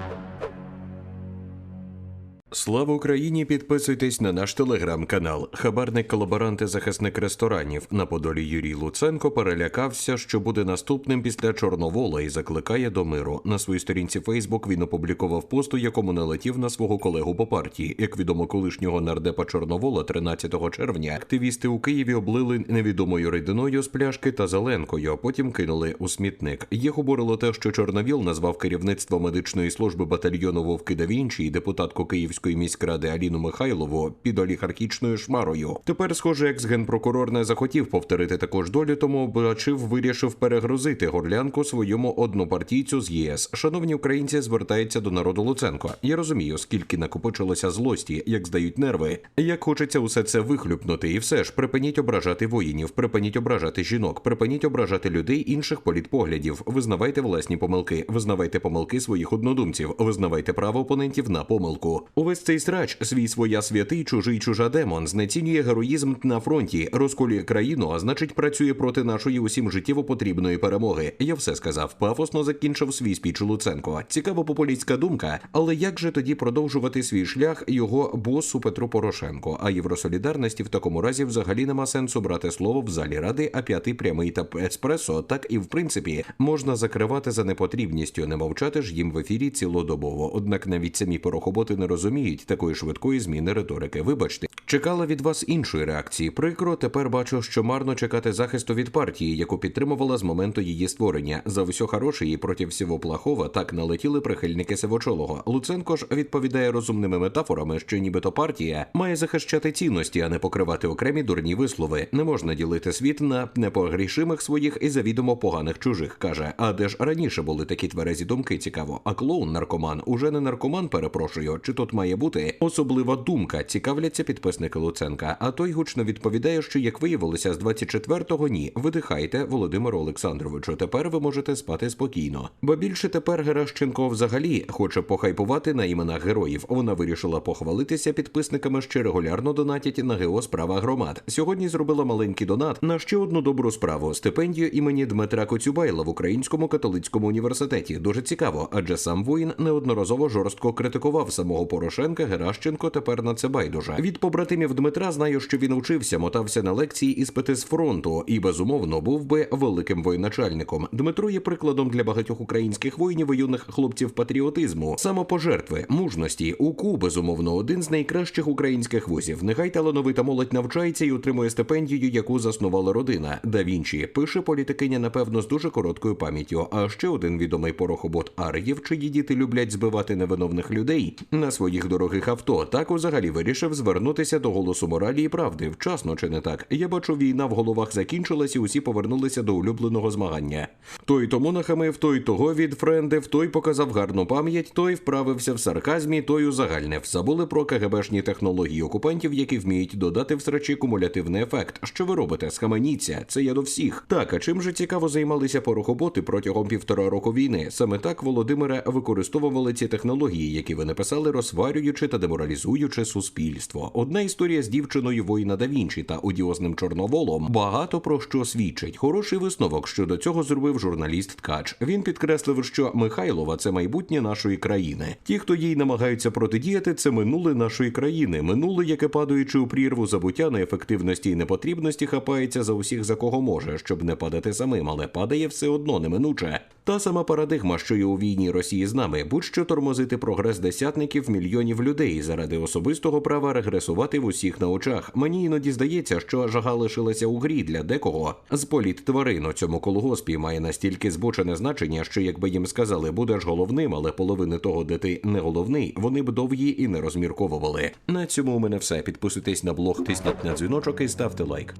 Thank you. Слава Україні! Підписуйтесь на наш телеграм-канал. Хабарник колаборант і захисник ресторанів на Подолі Юрій Луценко перелякався, що буде наступним після Чорновола і закликає до миру. На своїй сторінці Фейсбук він опублікував пост, у якому налетів на свого колегу по партії. Як відомо, колишнього нардепа Чорновола 13 червня активісти у Києві облили невідомою рідиною з пляшки та зеленкою, а потім кинули у смітник. Їх обурило те, що Чорновіл назвав керівництво медичної служби батальйону Вовки да Вінчі і депутатку Київської міськради Аліну Михайлову під олігархічною шмарою. Тепер, схоже, екс-генпрокурор не захотів повторити таку ж долю, тому бачив, вирішив перегрузити горлянку своєму однопартійцю з ЄС. Шановні українці, звертається до народу Луценко. Я розумію, скільки накопичилося злості, як здають нерви, як хочеться усе це вихлюпнути. І все ж припиніть ображати воїнів, припиніть ображати жінок, припиніть ображати людей інших політпоглядів. Визнавайте власні помилки, визнавайте помилки своїх однодумців, визнавайте право опонентів на помилку. Увесь цей срач свій своя святий, чужий чужа демон знецінює героїзм на фронті, розколює країну, а значить працює проти нашої усім життєво потрібної перемоги. Я все сказав. Пафосно закінчив свій спіч Луценко. Цікава популістська думка, але як же тоді продовжувати свій шлях його босу Петру Порошенко? А євросолідарності в такому разі взагалі нема сенсу брати слово в залі ради, а п'ятий прямий та еспресо, так і в принципі можна закривати за непотрібністю, не мовчати ж їм в ефірі цілодобово. Однак навіть самі порохоботи не розуміють такої швидкої зміни риторики. Вибачте, чекала від вас іншої реакції. Прикро, тепер бачу, що марно чекати захисту від партії, яку підтримувала з моменту її створення. За все хороше і проти всього плохого так налетіли прихильники Сивочолого. Луценко ж відповідає розумними метафорами, що нібито партія має захищати цінності, а не покривати окремі дурні вислови. Не можна ділити світ на непогрішимих своїх і завідомо поганих чужих. каже. А де ж раніше були такі тверезі думки? Цікаво. А клоун наркоман уже не наркоман, перепрошую. Чи тут має бути особлива думка? Цікавляться підписники Луценка. А той гучно відповідає, що як виявилося з 24-го ні. Видихайте, Володимиру Олександровичу. Тепер ви можете спати спокійно. Бо більше тепер Геращенко взагалі хоче похайпувати на іменах героїв. Вона вирішила похвалитися підписниками, що регулярно донатять на ГО справа громад. Сьогодні зробила маленький донат на ще одну добру справу стипендію імені Дмитра Коцюбайла в Українському католицькому університеті. Дуже цікаво, адже сам воїн неодноразово жорстко критикував самого Порошенка. Геращенко тепер на це байдуже. Від побратимів Дмитра знаю, що він учився, мотався на лекції іспити з фронту і безумовно був би великим воєначальником. Дмитро є прикладом для багатьох українських воїнів і юних хлопців патріотизму, самопожертви, мужності. УКУ, безумовно, один з найкращих українських вузів. Нехай талановита молодь навчається і отримує стипендію, яку заснувала родина. Да Вінчі пише політикиня, напевно, з дуже короткою пам'яттю. А ще один відомий порохобот Ар'єв, чиї діти люблять збивати невиновних людей на своїх дорогих авто. Так взагалі вирішив звернутися до голосу моралі і правди. Вчасно чи не так? Я бачу, війна в головах закінчилась, і усі повернулися до улюбленого змагання. Той тому нахамив, той того відфрендив, той показав гарну пам'ять, той вправився в сарказмі, той узагальнив. Забули про КГБшні технології окупантів, які вміють додати в срачі кумулятивний ефект. Що ви робите? Схаменіться, це я до всіх. Так, а чим же цікаво займалися порохоботи протягом півтора року війни? Саме так Володимире використовували ці технології, які ви написали, розсварюючи та деморалізуючи суспільство. Одна історія з дівчиною воїна да Вінчі та одіозним чорноволом багато про що свідчить. Хороший висновок щодо цього зробив журналіст Ткач. Він підкреслив, що Михайлова це майбутнє нашої країни. Ті, хто їй намагаються протидіяти, це минуле нашої країни. Минуле, яке падаючи у прірву забуття неефективності і непотрібності, хапається за усіх за кого може, щоб не падати самим, але падає все одно неминуче. Та сама парадигма, що і у війні Росії з нами, будь-що тормозити прогрес десятників мільйонів людей заради особистого права регресувати в усіх на очах. Мені іноді здається, що жага лишилася у грі для декого. З політ тварин у цьому колгоспі має настільки збочене значення, що якби їм сказали, будеш головним, але половини того, де ти не головний, вони б довгі і не розмірковували. На цьому у мене все. Підписуйтесь на блог, тисніть на дзвіночок і ставте лайк.